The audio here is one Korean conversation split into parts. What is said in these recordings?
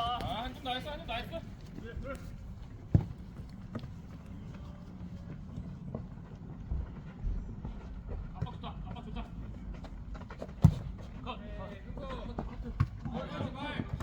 아, 한점 나이스, 한점 나이스. 아빠 좋다, 아빠 좋다. 컷.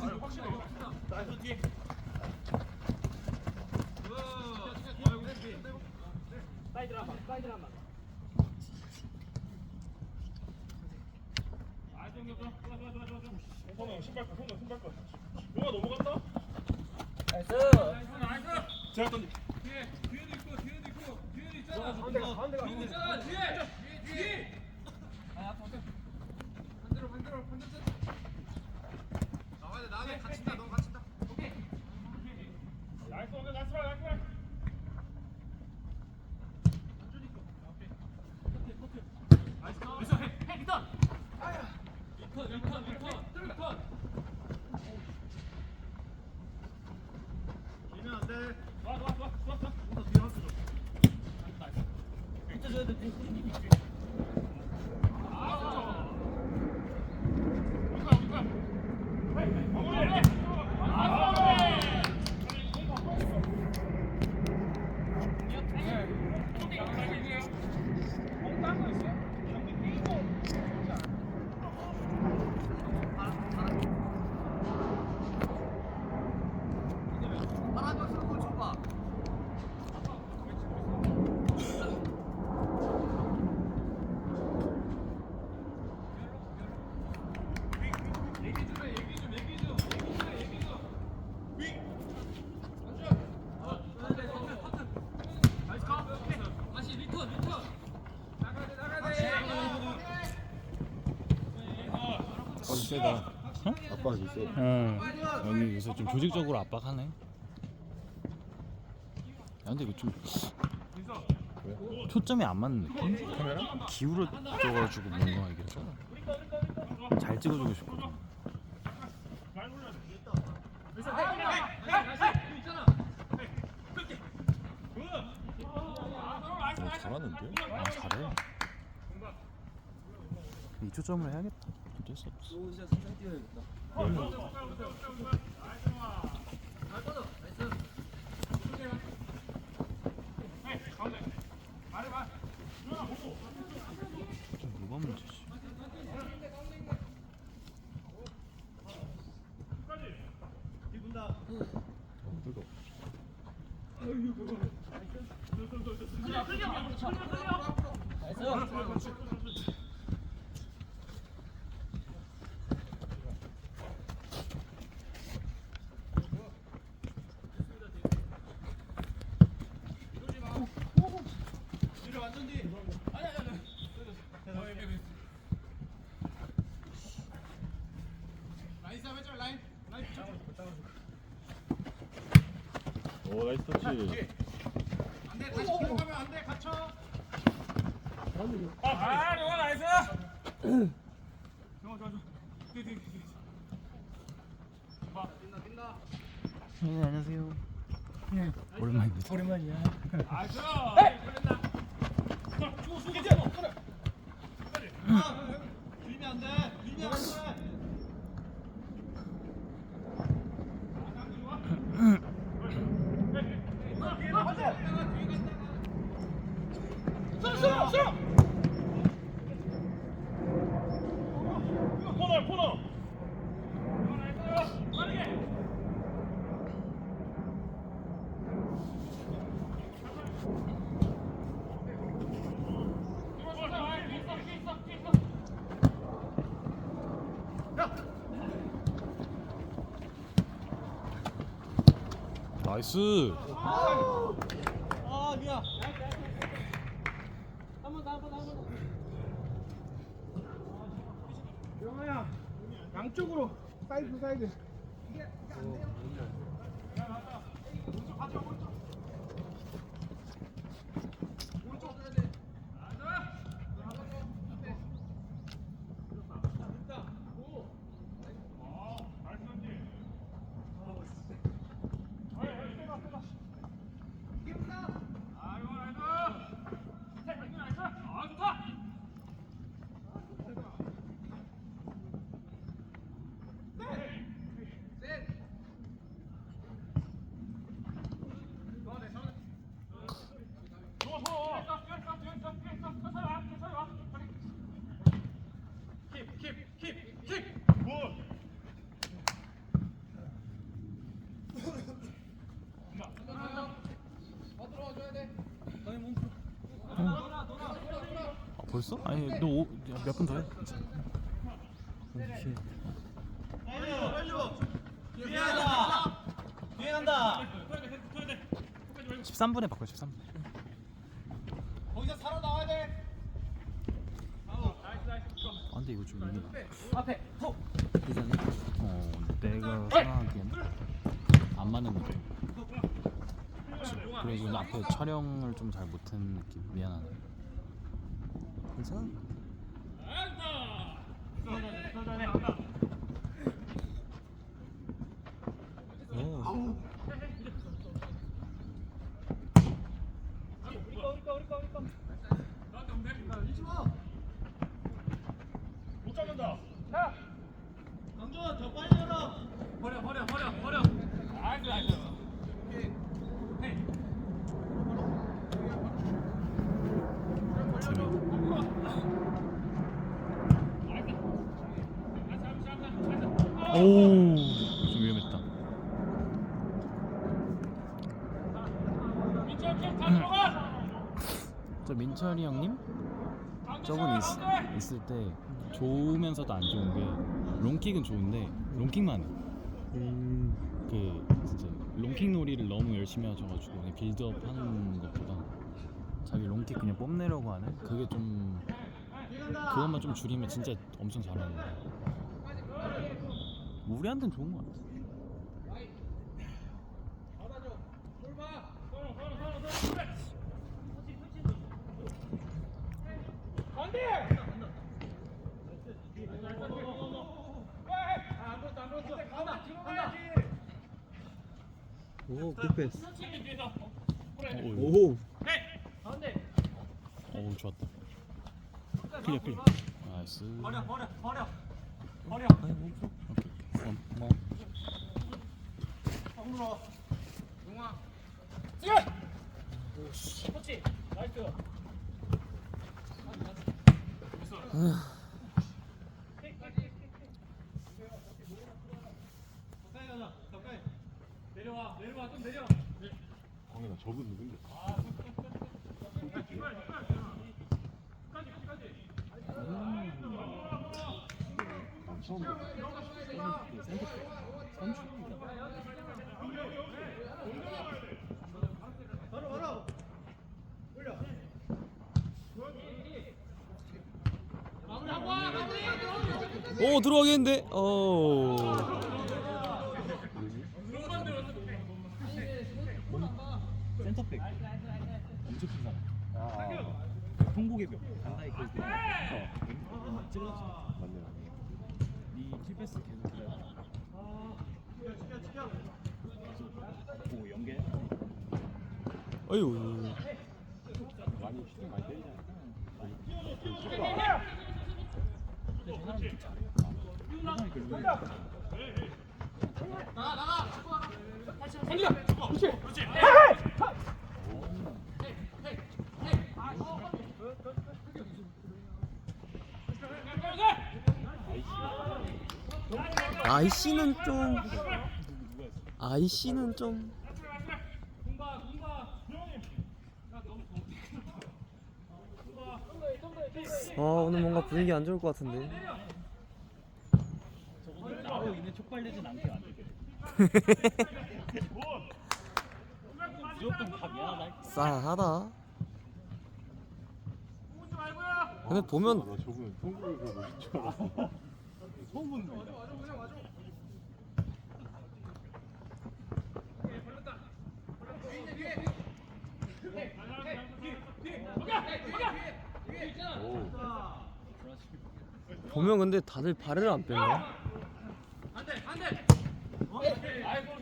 아유, 확실해. 나이스 뒤에. 사이드 한번, 사이드 한번. 아, 좀, 좀, 좋아, 좋아, 좋아, 좋아, 좋아. 성호 형 신발 거, 성호 형 신발 거. 용아 넘어간다? 나이스. 나이스. 제가 던지. 뒤에, 뒤에도 있고, 뒤에도 있고, 뒤에도 있잖아. 가운데 가, 가운데 가. 뒤에 있잖아, 뒤에. 뒤에, 뒤에. 아, 반대로, 반대로, 반대로, 반대로. 나와야 돼, 나와야 돼. 갇힌다, 너 갇힌다. 오케이. 나이스 오늘 나이스 봐, 나이스 봐. 나이스, 해, 해, 리턴. 리턴, 리턴, 리턴, 리턴. 길면 안 돼. 좋아, 좋아, 좋아, 좋아, 좋아. 좀더 뒤에 한수 줘. 다시 리턴, 리턴. 나가야 돼, 나가야 돼. 아주 세다. 아빠가 있어. 응. 여기 요새 좀 조직적으로 압박하네. 야, 근데 이거 좀 초점이 안 맞는 느낌? 카메라? 기울어져가지고 뭔가 이게 좀잘 찍어주고 싶거든. 어, 잘하는데? 아, 잘해. 이 초점을 해야겠다. 어쩔 수 없어. 좀 뭐가 문제지? 어, 뜨거. 오 나이스 터치. 아, 영화 나이스. 네, 안녕하세요. 오랜만입니다. 오랜만이야. 나이스. 밀면 안 돼. 밀면 안 돼. 코너 코너. 나이스. 아 미안. 영아야 양쪽으로 사이드 사이드. 벌써? 아니 너 몇 분 더 해. 뒤에 간다. 뒤에 간다. 13분에 바꿔 13분. 거기서 살아 나와야 돼. 아 근데 이거 좀 앞에 톡 되잖아. 어 내가 생각하기엔 안 맞는 것 같아. 그리고 오늘 앞에 촬영을 좀 잘 못한 느낌 미안하네. 괜찮아? 오. 강준 더 빨리 열어. 버려 버려 버려 버려 나이스 나이스 오, 좀 위험했다. 저 민철이 형님? 저분 있, 있을 때 좋으면서도 안 좋은 게 롱킥은 좋은데 롱킥만 해. 그 진짜 롱킥 놀이를 너무 열심히 하셔가지고 그냥 빌드업 하는 것보다 자기 롱킥 그냥 뽐내려고 하는 그게 좀 그것만 좀 줄이면 진짜 엄청 잘하는데 우리한테는 좋은 것 같아. 오, 굿패스. 오, 오, 오 좋았다. 클리어 클리어. 나이스. 버려 버려 버려. 버려. 오케이 오케이. 어, 고마워. 정물어. 용화 가까이 가자. 가까이. 내려와 내려와 좀 내려 광현아 저분 누군데? 처음 바로 바로. 올려. 오 들어가겠는데. 오. 센터백. 엄청 큰 사람. 아 통곡의 벽. 그. 어. 찔렀어. 맞네 맞네 이 킬패스 계속 기다려. 오 연계. 어유. 많이 슈팅 많이 때리잖아 아이씨는 좀. 아이씨는 좀. 아 오늘 뭔가 분위기 안 좋을 것 같은데. 저거는 촉발되진 않게 만들게. 무조건 다 미안하다. 싸하다. 근데 보면 나 저분 통구에서 멋있줄 알았어 처음 보는 거야. 오 보면 근데 다들 발을 안 뺀다. 안돼 안돼 아이고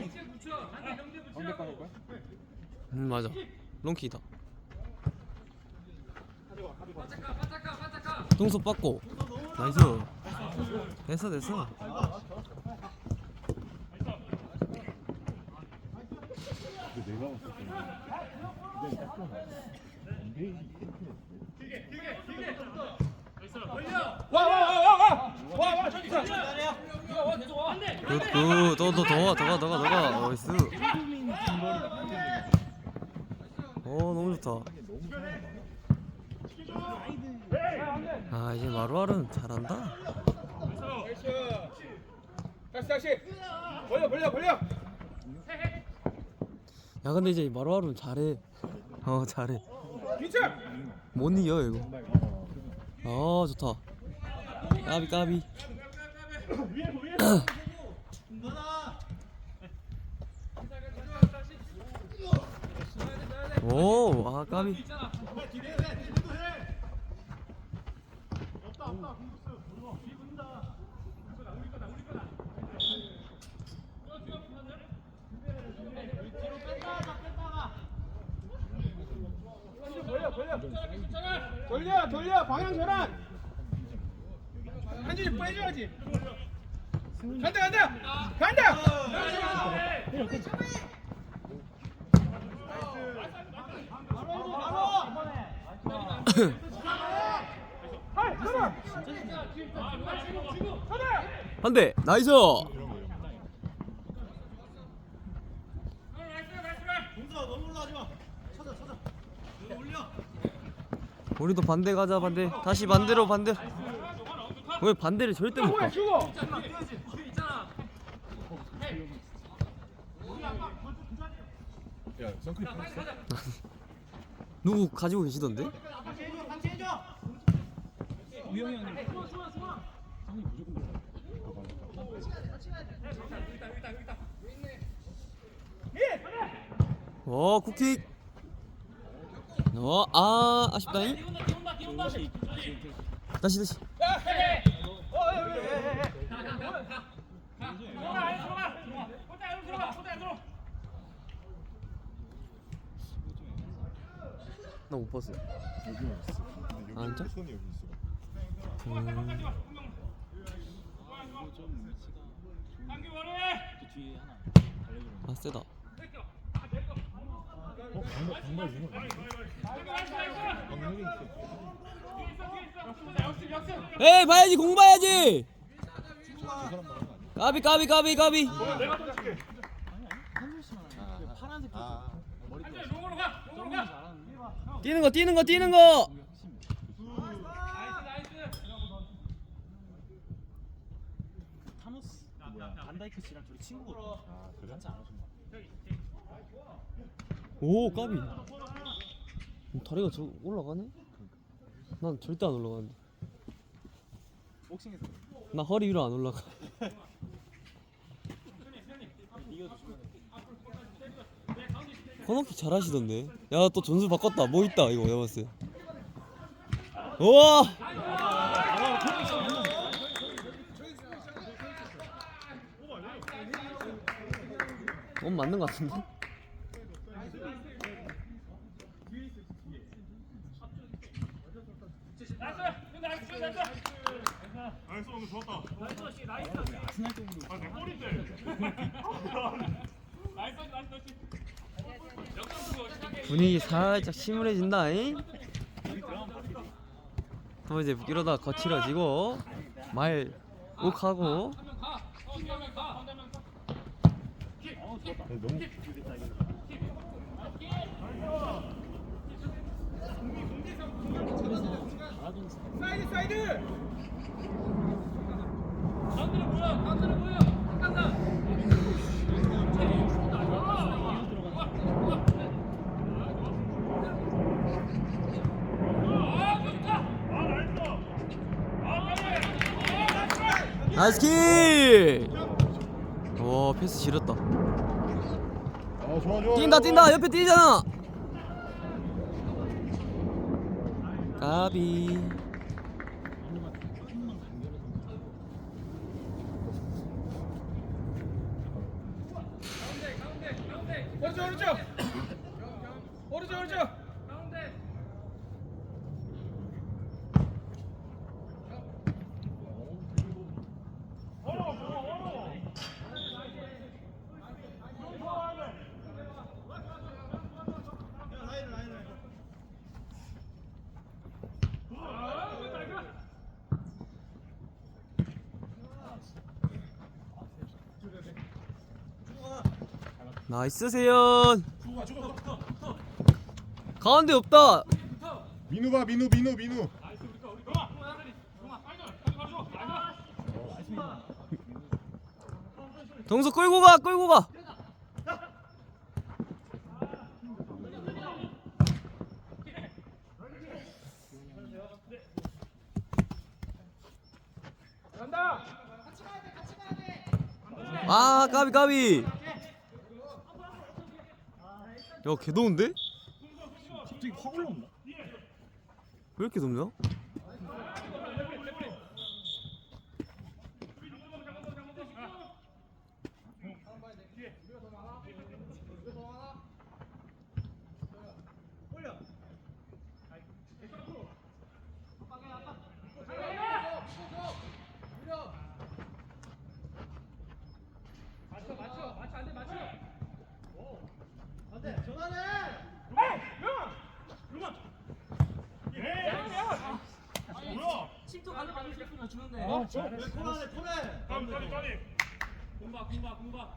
붙이라고 음 맞아. 롱키다. 동서 빠고. 나이스. 됐어 됐어. 내가 봤을 때는 그냥 딱 좋아 연계인이 와와 굿굿. 더더더가 더가 더가 더가. 나이스. 어 너무 좋다. 아 이제 마루아르는 잘한다 다시 다시 벌려 벌려 벌려 야 근데 이제 마루아르는 잘해 어 잘해 못 이겨 이거 아 좋다 까비 까비 오 아 까비. 벌려 벌려 돌려 돌려 방향 전환. 한준이 빼줘야지. 간다 간다 간다 하이 전환 전환 한대 나이스 우리도 반대 가자 반대 다시 반대로 반대 왜 반대를 절대 못 뭐야 가? 주고 야 선크림? 누구 가지고 계시던데? 같이 해줘 같이 해줘 어 쿠킥. 어아 아쉽다잉. 다시 다시 나 못 봤어 여기 있어 근데 아, 여기 진짜? 손이 여기 있어 아 세다 어? 방금 방금 이거 방금 있어 에이 봐야지 공 봐야지 거? 까비 까비 까비 까비 아 뛰는 거 뛰는 거 뛰는 거. 타노스. 뭐야? 반다이크 씨랑 둘이 친구거든 아, 그래? 같이 안 하신 거 오 까비. 다리가 저 올라가네? 난 절대 안 올라가는데. 복싱에서 나 허리 위로 안 올라가 코너킥 잘하시던데 야 또 전술 바꿨다 뭐 있다 이거 내가 봤을 때 우와 넌 맞는 거 같은데? 분위기 살짝 침울해진다잉? 또 이제 이러다 거칠어지고 말 욱하고. 사이드 사이드! 가운데로 모여 가운데로 모여 간다 나이스 킥! 와 패스 지렸다. 아 좋아 좋아. 뛴다 뛴다. 옆에 뛰잖아. 까비 오른쪽 오른쪽 오른쪽 오른쪽 가운데 나이스 세연. 가운데 없다. 민우 봐 민우 민우 민우. 동수 끌고 가 끌고 가. 간다. 아 까비 까비 야 개 더운데? 갑자기 확 올라온다. 왜 이렇게 덥냐? 맞춰 맞춰 맞춰 안돼 맞춰. 어? 왜 코너네 코너? 공봐 공봐 공봐.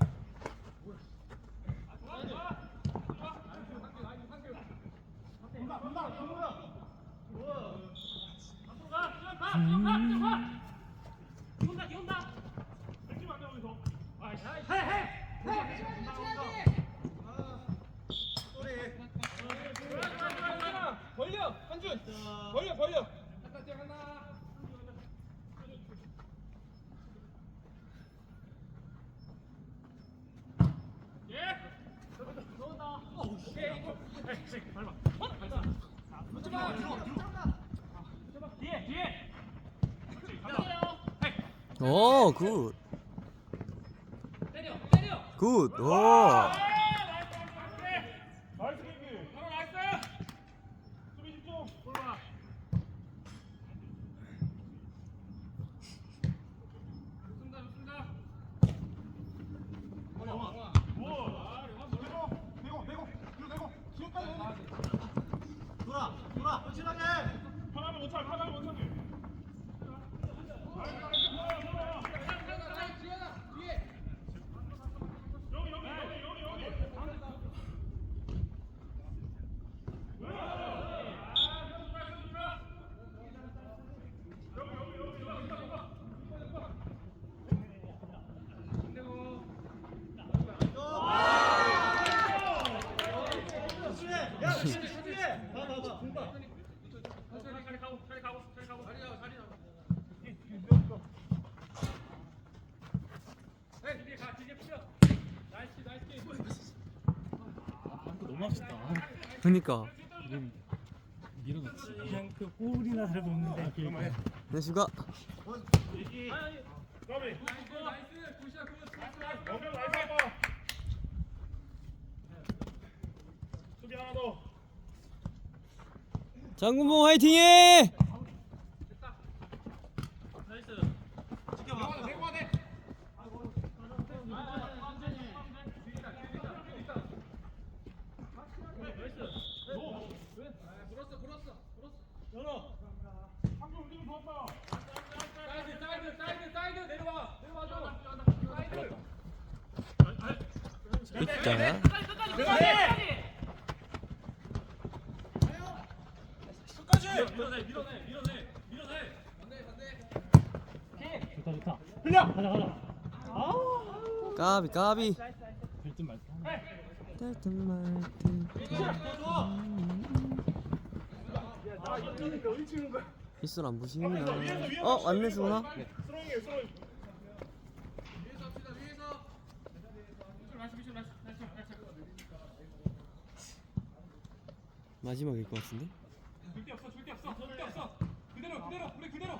벌려 한준 벌려 벌려. 갔다 뛰어 간다. 어, 굿. 굿. 오. 바로 나이스. 수비 집중. 골라. 좋습니다 좋습니다. 돌아 돌아 확실하게. 집중해. 야 집중해. 봐봐봐. 공봐. 자리 가고 자리 가고 자리 가고 자리 잡아 자리 잡아. 네, 뒤에 가 뒤에 뿌려. 나이스 나이스. 너무 아쉽다. 그니까. 밀어넣지. 그냥 그 볼이나. 나이스 나이스 굿이야 굿. 장군봉 화이팅해! 사이드 사이드 사이드 사이드 내려와 내려와 줘. 사이드. 굿자. 밀어내 밀어내 밀어내 밀어내. 좋다 좋다. 흘려. 가자 가자. 까비 까비. 될듯 말듯. 될듯 말듯. 휘슬 안 부시나? 어 왔네 수나. 마지막일 것 같은데? 줄데 없어 줄데 없어 줄데 없어. 그대로 그대로 우리 그대로.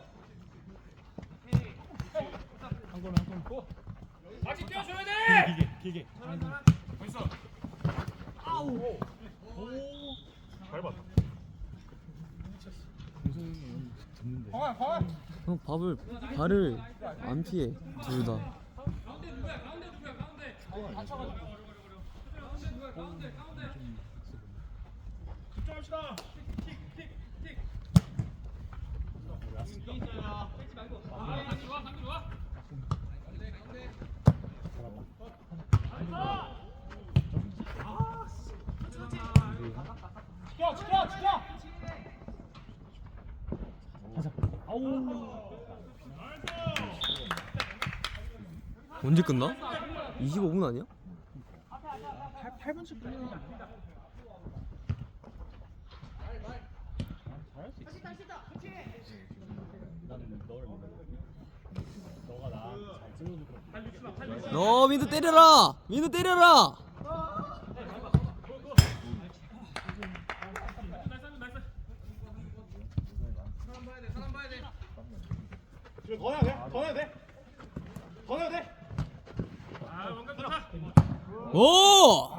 한 골, 한 골. 같이 뛰어줘야 돼. 길게, 길게. 벌써. 듣는데. 형 밥을 발을 안 피해 둘 다. 다쳐가지고. 집중합시다. 지켜, 지켜, 지켜. 언제 끝나? 25분 아니야? 8분씩 끝내는 거 아니야? 잘할 수 있어. 나는 너를 믿어. 너가 나잘 찍어줄 거야. 너 민우 때려라 민우 때려라 사람 봐야 돼 사람 봐야 돼 지금 더 해야 돼? 더 해야 돼? 더 해야 돼? 아, 원감 좋다. 오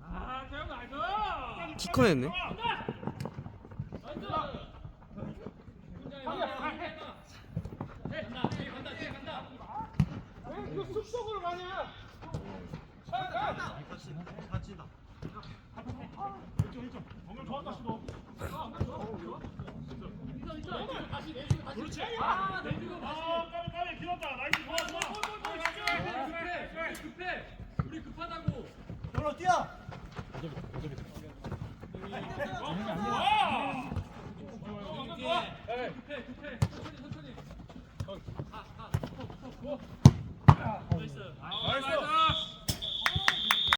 아, 태영 나이스. 키커 그 숲속으로 가냐? 우리 급하다고. 너로 뛰어! 급해, 급해. 천천 고. 나이스. 나이스.